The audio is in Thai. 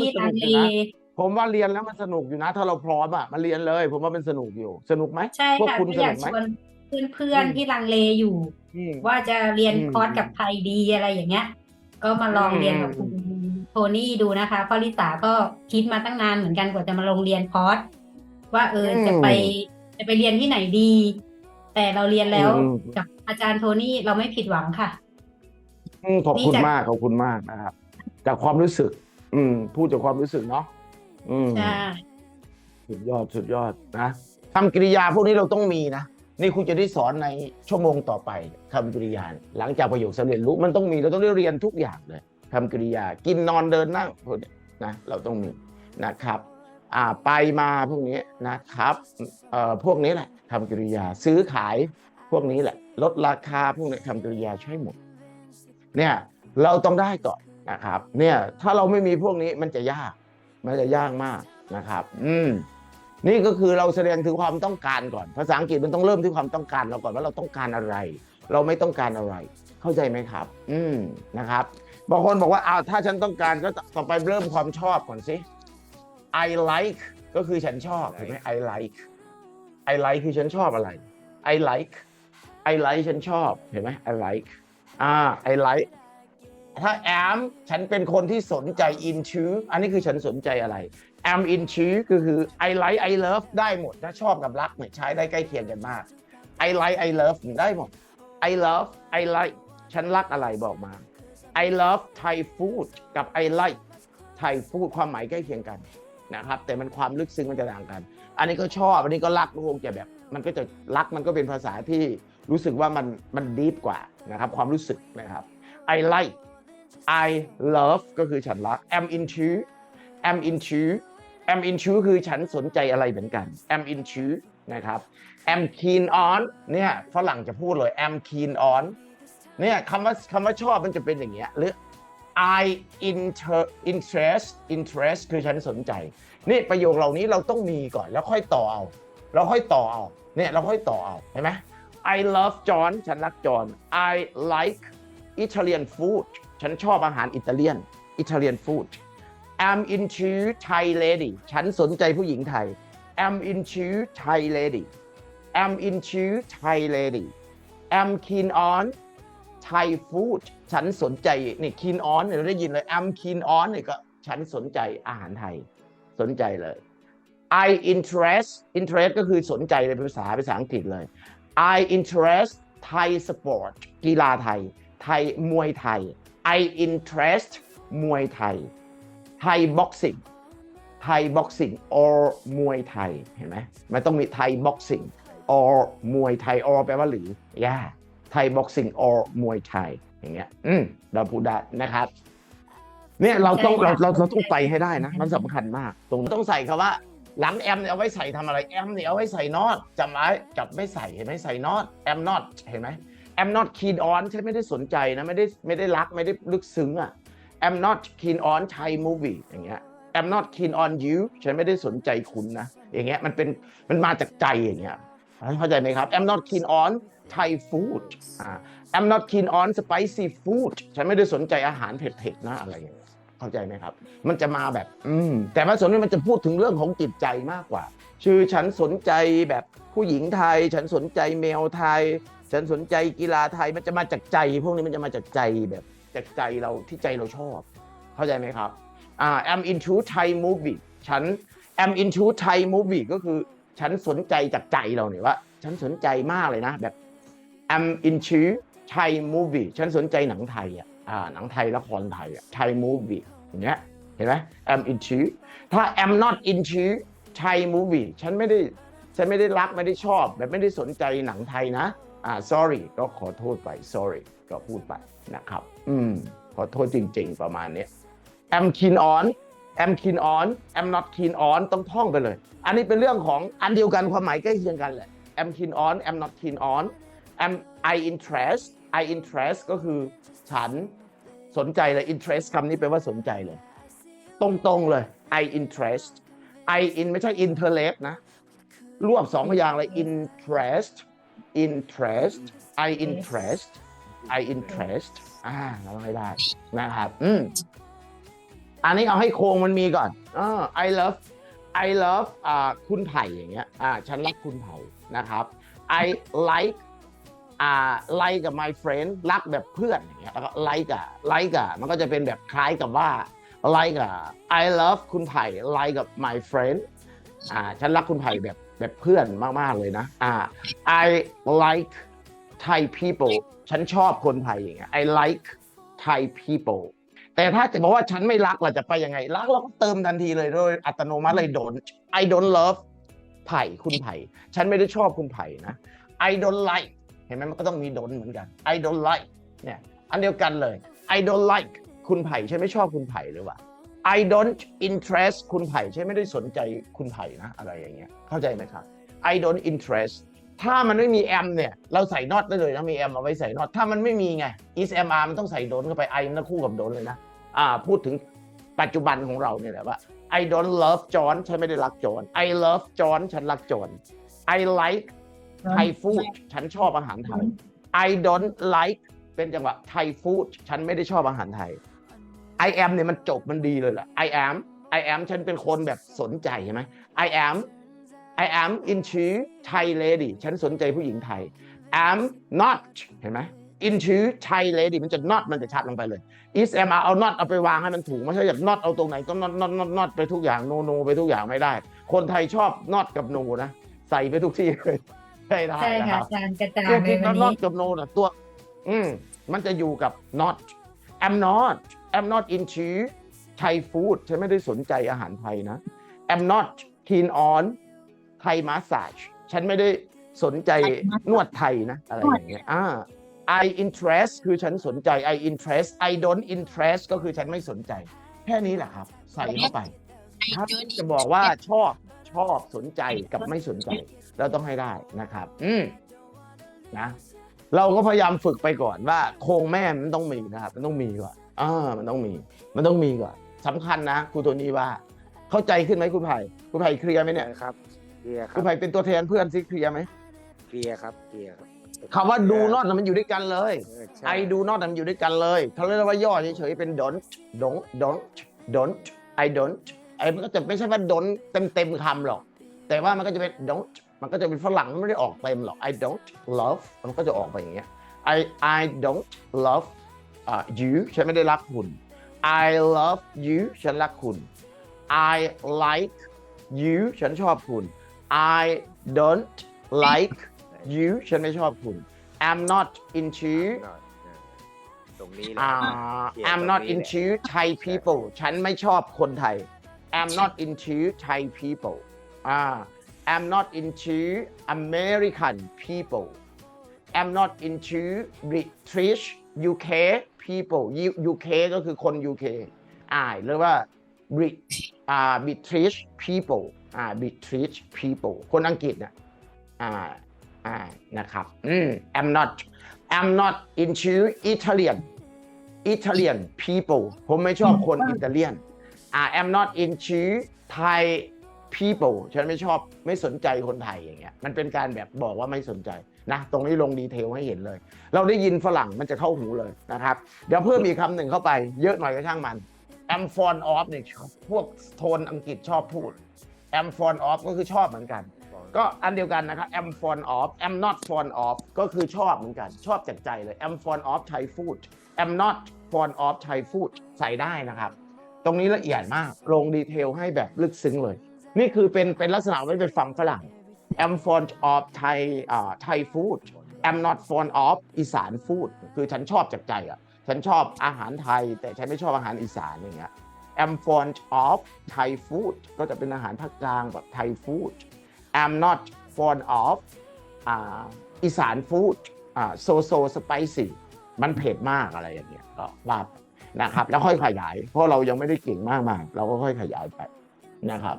มันที่สลันุงกเลอยู่นะผมว่าเรียนแล้วมันสนุกอยู่นะ ถ้าเราพร้อมอะมาเรียนเลย ผมว่าเป็นสนุกอยู่ สนุกไหมใช่พวกค่ะคุณก็สอยานุกกไหมชวนเพื่อนอืมๆที่ลังเลอยู่อืมว่าจะเรียนอืมคอร์สกับใครดีอะไรอย่างเงี้ย ก็มาลองอืมเรียนกับคุณโทนี่ดูนะคะเพราะลิสาก็คิดมาตั้งนานเหมือนกันกว่าจะมาลงเรียนคอร์สว่าเออจะไปจะไปเรียนที่ไหนดี แต่เราเรียนแล้วอืมกับอาจารย์โทนี่เราไม่ผิดหวังค่ะอืมขอบคุณนี่จะมากขอบคุณมากนะครับจากความรู้สึก อืม พูดจากความรู้สึกเนาะอืม ใช่สุดยอดสุดยอดนะคำกริยาพวกนี้เราต้องมีนะ นี่คุณจะได้สอนในชั่วโมงต่อไปคำกริยา หลังจากประโยคสำเร็จรู้มันต้องมีเราต้องได้เรียนทุกอย่างเลยคำกริยา กินนอนเดินนั่งพวกเนี้ยนะเราต้องมีนะครับ อ่าไปมาพวกนี้นะครับเอ่อพวกนี้แหละคำกริยาซื้อขายพวกนี้แหละ ลดราคาพวกนี้คำกริยาใช่หมดเนี่ยเราต้องได้ก่อน นะครับเนี่ยถ้าเราไม่มีพวกนี้มันจะยาก มันจะยากมากนะครับ อืมนี่ก็คือเราแสดงถึงความต้องการก่อน ภาษาอังกฤษมันต้องเริ่มที่ความต้องการเราก่อนว่าเราต้องการอะไร เราไม่ต้องการอะไร เข้าใจไหมครับ อืมนะครับบางคนบอกว่าอ้าวถ้าฉันต้องการก็ต่อไปเริ่มความชอบก่อนสิ I like ก็คือฉันชอบเห็นไหม I like I like คือฉันชอบอะไร I like I like ฉันชอบเห็นไหม I like อ่า I like ถ้า am ฉันเป็นคนที่สนใจ into อันนี้คือฉันสนใจอะไร am into ก็คือ I like I love ได้หมด ถ้าชอบกับรักเนี่ยใช้ได้ใกล้เคียงกันมาก I like I love ได้หมด I love I like ฉันรักอะไรบอกมา I love Thai food กับ I like Thai food ความหมายใกล้เคียงกันนะครับ แต่มันความลึกซึ้งมันจะต่างกัน อันนี้ก็ชอบ อันนี้ก็รักคงจะแบบ มันก็จะรักมันก็เป็นภาษาที่รู้สึกว่ามันมันดีฟกว่านะครับ ความรู้สึกนะครับ I like I love ก็คือฉันรัก am into am into am into คือฉันสนใจอะไรเหมือนกัน am into นะครับ am keen on เนี่ยฝรั่งจะพูดเลย am keen on เนี่ยคำว่าคำว่าชอบมันจะเป็นอย่างเงี้ยหรือ I inter interest interest คือฉันสนใจ นี่ประโยคเหล่านี้เราต้องมีก่อนแล้วค่อยต่อเอา เราค่อยต่อเอา เนี่ยเราค่อยต่อเอา เห็นไหม I love John ฉันรักจอห์น I like Italian food ฉันชอบอาหารอิตาเลียนอิตาเลียนฟู้ด I'm into Thai lady ฉันสนใจผู้หญิงไทย I'm into Thai lady I'm into Thai lady I'm keen on Thai food ฉันสนใจนี่ keen on เราได้ยินเลย I'm keen on นี่ก็ฉันสนใจอาหารไทย สนใจเลย I interest interest ก็คือสนใจเลยภาษาภาษาอังกฤษเลย I interest Thai sport กีฬาไทย ไทยมวยไทย I interest มวยไทย ไทย boxing ไทย boxing or มวยไทย เห็นไหมมันต้องมีไทย boxing or มวยไทย or แปลว่าหรือ yeah ไทย boxing or มวยไทย อย่างเงี้ย อืมเราพูดได้นะครับ เนี่ยเราต้องเราเราเราต้องไปให้ได้นะ มันสำคัญมาก ตรงต้องใส่คำว่า หลังแอมเนี่ยเอาไว้ใส่ทำอะไร แอมเนี่ยเอาไว้ใส่นอตจำไว้จับไม่ใส่เห็นไหมใส่นอตแอมนอตเห็นไหม แอมนอตคีนออนฉันไม่ได้สนใจนะ ไม่ได้ไม่ได้รักไม่ได้ลึกซึ้งอะ I'm not keen on Thai movie อย่างเงี้ย I'm not keen on you ฉันไม่ได้สนใจคุณนะ อย่างเงี้ยมันเป็นมันมาจากใจอย่างเงี้ยเข้าใจไหมครับ I'm not keen on Thai food I'm not keen on spicy food ฉันไม่ได้สนใจอาหารเผ็ดๆนะอะไรอย่างเงี้ยเข้าใจไหมครับ มันจะมาแบบ อืมแต่ว่าส่วนนี้มันจะพูดถึงเรื่องของจิตใจมากกว่าคือฉันสนใจแบบ ผู้หญิงไทย ฉันสนใจแมวไทย ฉันสนใจกีฬาไทยมันจะมาจากใจ พวกนี้มันจะมาจากใจแบบจากใจเราที่ใจเราชอบ เข้าใจไหมครับอ่า I'm into Thai movie ฉัน I'm into Thai movie ก็คือฉันสนใจจากใจเราเนี่ยว่า ฉันสนใจมากเลยนะแบบ I'm into Thai movie ฉันสนใจหนังไทยอะอ่าหนังไทยละครไทยอะ Thai movie อย่างเงี้ยเห็นไหม I'm into ถ้า I'm not into Thai movie ฉันไม่ได้ ฉันไม่ได้รักไม่ได้ชอบ แบบไม่ได้สนใจหนังไทยนะอ่า sorry ก็ขอโทษไป sorry ก็พูดไปนะครับ อืม ขอโทษจริง ๆ ประมาณนี้ย I'm keen on I'm keen on I'm not keen on ต้องท่องไปเลย อันนี้เป็นเรื่องของอันเดียวกันความหมายใกล้เคียงกันแหละ I'm keen on I'm not keen on I'm I interest I interest ก็คือฉันสนใจเลย interest คำนี้แปลว่าสนใจเลย ตรงๆเลย I interest I in ไม่ใช่ interest นะ รวบสองพยางค์เลย interest interest I interest I interest อ่าเราต้องให้ได้นะครับอืมอันนี้เอาให้โครงมันมีก่อนอ่า I love I love อ่าคุณไผ่อย่างเงี้ยอ่าฉันรักคุณไผ่นะครับ I like อ่า like กับ my friend รักแบบเพื่อนอย่างเงี้ยแล้วก็ like อะ like อะมันก็จะเป็นแบบคล้ายกับว่า like อะ I love คุณไผ่ like กับ my friend อ่าฉันรักคุณไผ่แบบ แบบเพื่อนมาก ๆ เลยนะอ่า I like Thai people ฉันชอบคนไทยอย่างเงี้ย I like Thai people แต่ถ้าจะบอกว่าฉันไม่รักเราจะไปยังไง รักเราก็เติมทันทีเลยโดยอัตโนมัติเลย don't I don't love ไผ่คุณไผ่ฉันไม่ได้ชอบคุณไผ่นะ I don't like เห็นไหมมันก็ต้องมี don't เหมือนกัน I don't like เนี่ยอันเดียวกันเลย I don't like คุณไผ่ฉันไม่ชอบคุณไผ่หรือว่า I don't interest คุณไผ่ฉันไม่ได้สนใจคุณไผ่นะ อะไรอย่างเงี้ยเข้าใจไหมครับ I don't interest ถ้ามันไม่มี am เนี่ย เราใส่ not ได้เลยนะมี am เอาไว้ใส่ not ถ้ามันไม่มีไง is am are มันต้องใส่ don't เข้าไป I มันต้องคู่กับ don't เลยนะอ่าพูดถึงปัจจุบันของเราเนี่ยแหละว่า I don't love John ฉันไม่ได้รักจอห์น I love John ฉันรักจอห์น I like Thai food ฉันชอบอาหารไทย I don't like เป็นจังหวะ Thai food ฉันไม่ได้ชอบอาหารไทย I am เนี่ยมันจบมันดีเลยแหละ I am I am ฉันเป็นคนแบบสนใจใช่ไหม I am I am into Thai lady ฉันสนใจผู้หญิงไทย am not เห็นไหม into Thai lady มันจะ not มันจะชัดลงไปเลย is am are เอา not เอาไปวางให้มันถูก ไม่ใช่อยาก not เอาตรงไหนก็ not not not not ไปทุกอย่าง no no ไปทุกอย่างไม่ได้ คนไทยชอบ not กับ no นะ ใส่ไปทุกที่เลยไม่ได้ใช่นะคค่ะรับอาจารย์กระจายตัวเลที่ยวันนอนี้ตกับ no นะตัว อืมมันจะอยู่กับ not I'm not I'm not into Thai food ฉันไม่ได้สนใจอาหารไทยนะ I'm not keen on Thai massage ฉันไม่ได้สนใจนวดไทยนะอะไรอย่างเงี้ยอ่า I interest คือฉันสนใจ I interest I don't interest ก็คือฉันไม่สนใจ แค่นี้แหละครับ ใส่เข้าไปถ้าจะบอกว่าชอบชอบสนใจกับไม่สนใจ เราต้องให้ได้นะครับ อืมนะ เราก็พยายามฝึกไปก่อนว่าโครงแม่มันต้องมีนะครับ มันต้องมีก่อน อ่ามันต้องมี มันต้องมีก่อนสำคัญนะครูโทนี่ว่า เข้าใจขึ้นไหมคุณไผ่คุณไผ่เคลียร์ไหมเนี่ย ครับเคลียร์คคุรัณบไผ่เป็นตัวแทนเพื่อนซิเคลียร์ไหมเคลียร์ครับเคลียร์ครับคำว่าดูนอตมันอยู่ด้วยกันเลย เออใช่ไอดูนอตมันอยู่ด้วยกันเลยเขาเรียกว่าย่อเฉยๆเป็น don't don't don't don't I don't ไอมันก็จะไม่ใช่ว่า don't เต็มเต็มๆคำหรอก แต่ว่ามันก็จะเป็น don't มันก็จะเป็นฝรั่งมันไม่ได้ออกเต็มหรอก I don't love มันก็จะออกไปอย่างเงี้ย I I don't love อ่า you ฉันไม่ได้รักคุณ I love you ฉันรักคุณ I like you ฉันชอบคุณ I don't like you ฉันไม่ชอบคุณ I'm not into นอนเออตรงนี้แหละอ่าเขียน I'm ตรง not นี้แหละ into Thai people ฉันไม่ชอบคนไทย I'm not into Thai people อ่า I'm not into American people I'm not into British UK people U- UK ก็คือคน UK อ่าหรือว่า Brit อ่า British people อ่า British people คนอังกฤษน่ะอ่าอ่านะครับอืม I'm not I'm not into Italian Italian people ผมไม่ชอบคนอิตาเลียนอ่า I'm not into Thai people ฉันไม่ชอบไม่สนใจคนไทยอย่างเงี้ย มันเป็นการแบบบอกว่าไม่สนใจ นะตรงนี้ลงดีเทลให้เห็นเลย เราได้ยินฝรั่งมันจะเข้าหูเลยนะครับ เดี๋ยวเพิ่มอีกคำหนึ่งเข้าไป เยอะหน่อยก็ช่างมัน am fond of เนี่ยพวกโทนอังกฤษชอบพูด am fond of ก็คือชอบเหมือนกัน ก็อันเดียวกันนะครับ am fond of am not fond of ก็คือชอบเหมือนกัน ชอบจากใจเลย am fond of Thai food am not fond of Thai food ใส่ได้นะครับ ตรงนี้ละเอียดมากลงดีเทลให้แบบลึกซึ้งเลย นี่คือเป็นเป็นลักษณะไว้เป็นฟังฝรั่ง am fond of Thai อ่า Thai food am not fond of อีสาน food คือฉันชอบจากใจอะฉันชอบอาหารไทย แต่ฉันไม่ชอบอาหารอีสานอย่างเงี้ย am fond of Thai food ก็จะเป็นอาหารภาคกลางแบบ Thai food am not fond of อ่าอีสาน food อ่า so so spicy มันเผ็ดมากอะไรอย่างเงี้ยก็ว่านะครับ แล้วค่อยขยาย เพราะเรายังไม่ได้เก่งมากมาเราก็ค่อยขยายไปนะครับ